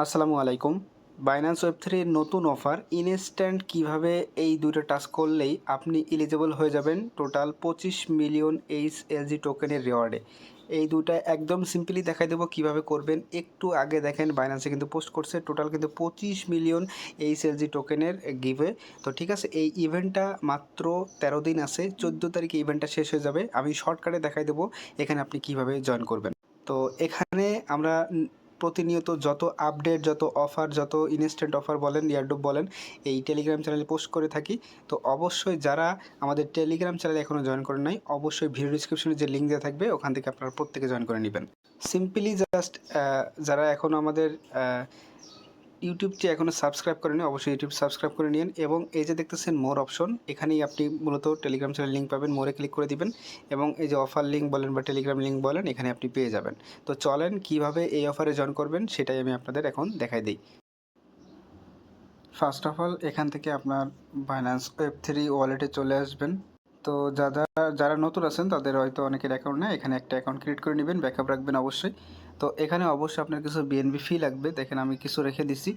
আসসালামু আলাইকুম। Binance web থ্রির নতুন অফার ইনস্ট্যান্ট কীভাবে এই দুটো টাস্ক করলেই আপনি এলিজিবল হয়ে যাবেন? টোটাল পঁচিশ মিলিয়ন এইচ এলজি টোকেনের রিওয়ার্ডে এই দুটা একদম সিম্পলি দেখাই দেবো কীভাবে করবেন। একটু আগে দেখেন বাইন্যান্সে কিন্তু পোস্ট করছে টোটাল কিন্তু পঁচিশ মিলিয়ন এইচ এলজি টোকেনের গিভে তো ঠিক আছে, এই ইভেন্টটা মাত্র তেরো দিন আছে, চোদ্দ তারিখে ইভেন্টটা শেষ হয়ে যাবে। আমি শর্টকাটে দেখাই দেবো, এখানে আপনি কীভাবে জয়েন করবেন। তো এখানে আমরা প্রতিনিয়ত যত আপডেট যত অফার যত ইনস্ট্যান্ট অফার বলেন ইয়ারডুব বলেন, এই টেলিগ্রাম চ্যানেলে পোস্ট করে থাকি। তো অবশ্যই যারা আমাদের টেলিগ্রাম চ্যানেলে এখনও জয়েন করেন নাই, অবশ্যই ভিডিও ডিসক্রিপশনে যে লিঙ্ক দেওয়া থাকবে, ওখান থেকে আপনারা প্রত্যেকে জয়েন করে নেবেন। সিম্পলি জাস্ট যারা এখনও আমাদের ইউটিউবটি এখনও সাবস্ক্রাইব করেনি অবশ্যই ইউটিউব সাবস্ক্রাইব করে নিন এবং এই যে দেখতেছেন মোর অপশন, এখানেই আপনি মূলত টেলিগ্রাম চ্যানেল লিঙ্ক পাবেন, মোরে ক্লিক করে দিবেন এবং এই যে অফার লিঙ্ক বলেন বা টেলিগ্রাম লিঙ্ক বলেন, এখানে আপনি পেয়ে যাবেন। তো চলেন কীভাবে এই অফারে জয়েন করবেন, সেটাই আমি আপনাদের এখন দেখাই দিই। ফার্স্ট অফ অল এখান থেকে আপনার বাইন্যান্স ওয়েব থ্রি ওয়ালেটে চলে আসবেন। তো যারা যারা নতুন আছেন, তাদের হয়তো অনেকের অ্যাকাউন্ট নেই, এখানে একটা অ্যাকাউন্ট ক্রিয়েট করে নেবেন ব্যাকআপ রাখবেন অবশ্যই। তো এখানে অবশ্যই আপনার কিছু বিএনবি ফি লাগবে। দেখেন আমি কিছু রেখে দিছি।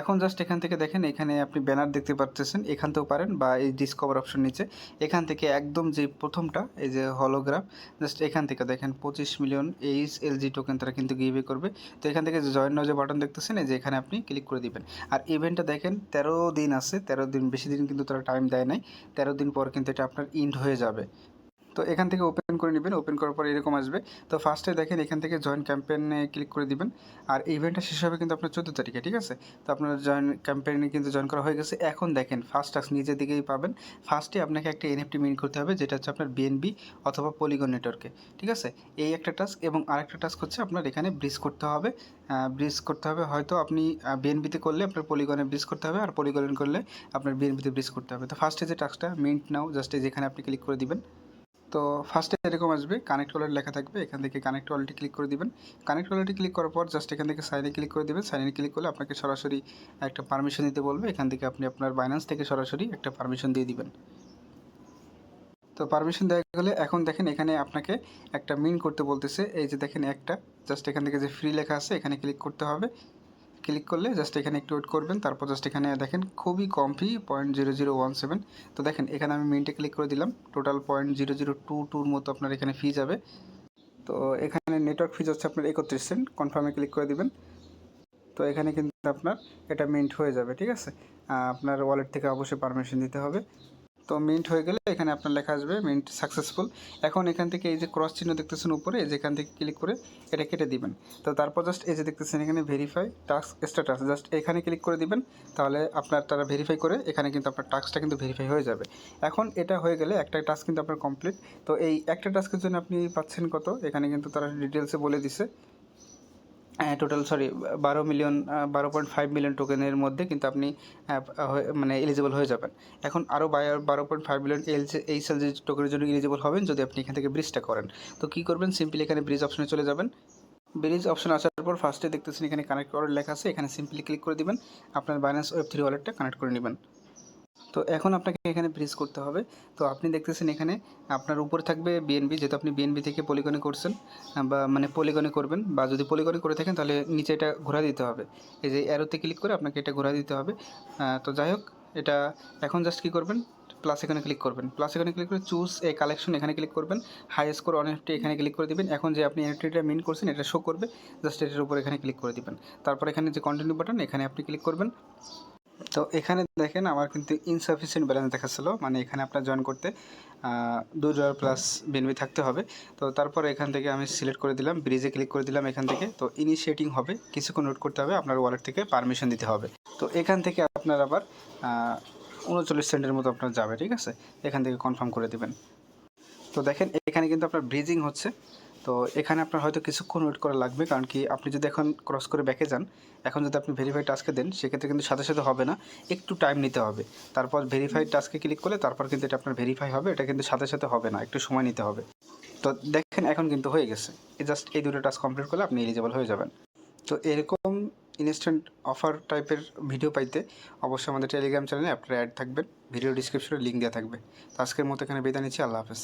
এখন জাস্ট এখান থেকে দেখেন, এখানে আপনি ব্যানার দেখতে পাচ্ছেন এখান থেকেও পারেন বা এই ডিসকভার অপশন নিচে। এখান থেকে একদম যে প্রথমটা, এই যে হলোগ্রাফ জাস্ট এখান থেকে দেখেন, পঁচিশ মিলিয়ন এইচ এলজি টোকেন তারা কিন্তু গিভে করবে। তো এখান থেকে যে জয়েন যে বাটন দেখতেছেন, এই যে এখানে আপনি ক্লিক করে দিবেন। আর ইভেন্টটা দেখেন, তেরো দিন আছে, তেরো দিন, বেশি দিন কিন্তু তারা টাইম দেয় নাই। তেরো দিন পর কিন্তু এটা আপনার ইন্ড হয়ে যাবে। তো এখান থেকে ওপেন করে নেবেন ওপেন করার পর এরকম আসবে। তো ফার্স্টে দেখেন এখান থেকে জয়েন ক্যাম্পেইনে ক্লিক করে দিবেন। আর ইভেন্টটা শেষ হবে কিন্তু আপনার চোদ্দ তারিখে, ঠিক আছে? তো আপনার জয়েন ক্যাম্পেইনে কিন্তু জয়েন করা হয়ে গেছে। এখন দেখেন ফার্স্ট টাস্ক নিজের দিকেই পাবেন। ফার্স্টে আপনাকে একটা এনএফটি মিন করতে হবে, যেটা হচ্ছে আপনার বিএনবি অথবা পলিগন নেটওয়ার্কে ঠিক আছে? এই একটা টাস্ক এবং আরেকটা টাস্ক হচ্ছে আপনার এখানে ব্রিজ করতে হবে। ব্রিজ করতে হবে, হয়তো আপনি বিএনবিতে করলে আপনার পলিগনে ব্রিজ করতে হবে আর পলিগন করলে আপনার বিএনবিতে ব্রিজ করতে হবে। তো ফার্স্টে যে টাস্কটা মিন্ট নাও জাস্ট যেখানে আপনি ক্লিক করে দিবেন। তো ফার্স্টে এরকম আসবে কানেক্ট ওয়ালেট লেখা থাকবে, এখান থেকে কানেক্ট ওয়ালেটে ক্লিক করে দিবেন। কানেক্ট ওয়ালেটে ক্লিক করার পর জাস্ট এখান থেকে সাইনে ক্লিক করে দিবেন। সাইনে ক্লিক করলে আপনাকে সরাসরি একটা পারমিশন দিতে বলবে। এখান থেকে আপনি আপনার বাইন্যান্স থেকে সরাসরি একটা পারমিশন দিয়ে দিবেন। তো পারমিশন দেওয়া গেলে এখন দেখেন এখানে আপনাকে একটা মিন করতে বলতেছে। এই যে দেখেন একটা জাস্ট এখান থেকে যে ফ্রি লেখা আছে, এখানে ক্লিক করতে হবে। ক্লিক করলে জাস্ট এখানে একটু ওয়েট করবেন, তারপর জাস্ট এখানে দেখেন খুবই কম fee point zero zero one seven তো দেখেন এখানে আমি মিনিটে ক্লিক করে দিলাম total point zero zero two টুর মতো আপনার এখানে ফি যাবে। তো এখানে নেটওয়ার্ক ফিজ হচ্ছে আপনার একত্রিশ সেন্ট কনফার্মে ক্লিক করে দিবেন। তো এখানে কিন্তু আপনার এটা মিন্ট হয়ে যাবে, ঠিক আছে? আপনার ওয়ালেট থেকে অবশ্যই পারমিশন দিতে হবে। তো মিন্ট হয়ে গেলে এখানে আপনার লেখা আসবে মিন্ট সাকসেসফুল এখন এখান থেকে এই যে ক্রস চিহ্ন দেখতেছেন উপরে, এই যে এখান থেকে ক্লিক করে এটা কেটে দিবেন। তো তারপর জাস্ট এই যে দেখতেছেন এখানে ভেরিফাই টাস্ক স্ট্যাটাস জাস্ট এখানে ক্লিক করে দিবেন, তাহলে আপনার তারা ভেরিফাই করে এখানে কিন্তু আপনার টাস্কটা কিন্তু ভেরিফাই হয়ে যাবে। এখন এটা হয়ে গেলে একটা টাস্ক কিন্তু আপনার কমপ্লিট তো এই একটা টাস্কের জন্য আপনি পাচ্ছেন কত? এখানে কিন্তু তারা ডিটেলসে বলে দিছে। টোটাল সরি বারো মিলিয়ন বারো পয়েন্ট ফাইভ মিলিয়ন টোকেনের মধ্যে কিন্তু আপনি হয়ে- মানে এলিজিবল হয়ে যাবেন। এখন আরও বারো পয়েন্ট ফাইভ মিলিয়ন এই সেলজি টোকেনের জন্য এলিজিবল হবেন, যদি আপনি এখান থেকে ব্রিজটা করেন। তো কী করবেন? সিম্পলি এখানে ব্রিজ অপশনে চলে যাবেন। ব্রিজ অপশন আসার পর ফার্স্টে দেখতেছেন এখানে কানেক্ট করার লেখা আছে, এখানে সিম্পলি ক্লিক করে দিবেন। আপনার বাইন্যান্স ওয়েব থ্রি ওয়ালেটটা কানেক্ট করে নেবেন। তো এখন আপনাকে এখানে ব্রিজ করতে হবে। তো আপনি দেখতেছেন এখানে আপনার উপরে থাকবে বিএনবি যেহেতু আপনি বিএনবি থেকে পলিগনে করছেন বা মানে পলিগনে করবেন, বা যদি পলিগনে করে থাকেন তাহলে নিচে এটা ঘোরা দিতে হবে। এই যে অ্যারোতে ক্লিক করে আপনাকে এটা ঘোরা দিতে হবে। তো যাই হোক, এটা এখন জাস্ট কী করবেন? প্লাস এখানে ক্লিক করবেন। প্লাস এখানে ক্লিক করে চুজ এ কালেকশন এখানে ক্লিক করবেন। হাই স্কোর অন এফটি এখানে ক্লিক করে দিবেন। এখন যে আপনি এনএফটিটা মিন করছেন, এটা শো করবে। জাস্ট এটার উপর এখানে ক্লিক করে দিবেন। তারপর এখানে যে কন্টিনিউ বাটন এখানে আপনি ক্লিক করবেন। তো এখানে দেখেন আমার কিন্তু ইনসাফিসিয়েন্ট ব্যালেন্স দেখাচ্ছিলো মানে এখানে আপনার জয়েন করতে দু ডলার প্লাস বিএনবি থাকতে হবে। তো তারপর এখান থেকে আমি সিলেক্ট করে দিলাম ব্রিজে ক্লিক করে দিলাম এখান থেকে। তো ইনিশিয়েটিং হবে, কিছুক্ষণ নোট করতে হবে, আপনার ওয়ালেট থেকে পারমিশন দিতে হবে। তো এখান থেকে আপনার আবার উনচল্লিশ সেন্টের মতো আপনার যাবে, ঠিক আছে? এখান থেকে কনফার্ম করে দেবেন। তো দেখেন, এখানে কিন্তু আপনার ব্রিজিং হচ্ছে। তো এখানে আপনার হয়তো কিছুক্ষণ ওয়েট করা লাগবে, কারণ কি আপনি যদি এখন ক্রস করে ব্যাকে যান, এখন যদি আপনি ভেরিফাই টাস্কে দেন, সেক্ষেত্রে কিন্তু সাথে সাথে হবে না, একটু টাইম নিতে হবে। তারপর ভেরিফাই টাস্কে ক্লিক করলে তারপর কিন্তু এটা আপনার ভেরিফাই হবে, এটা কিন্তু সাথে সাথে হবে না, একটু সময় নিতে হবে। তো দেখেন এখন কিন্তু হয়ে গেছে। জাস্ট এই দুটো টাস্ক কমপ্লিট করলে আপনি এলিজিবল হয়ে যাবেন। তো এরকম ইনস্ট্যান্ট অফার টাইপের ভিডিও পাইতে অবশ্যই আমাদের টেলিগ্রাম চ্যানেলে আপনার অ্যাড থাকবেন ভিডিও ডিসক্রিপশনে লিঙ্ক দেওয়া থাকবে। তো আজকের মতো এখানে বিদায় নিচ্ছি, আল্লাহ হাফেজ।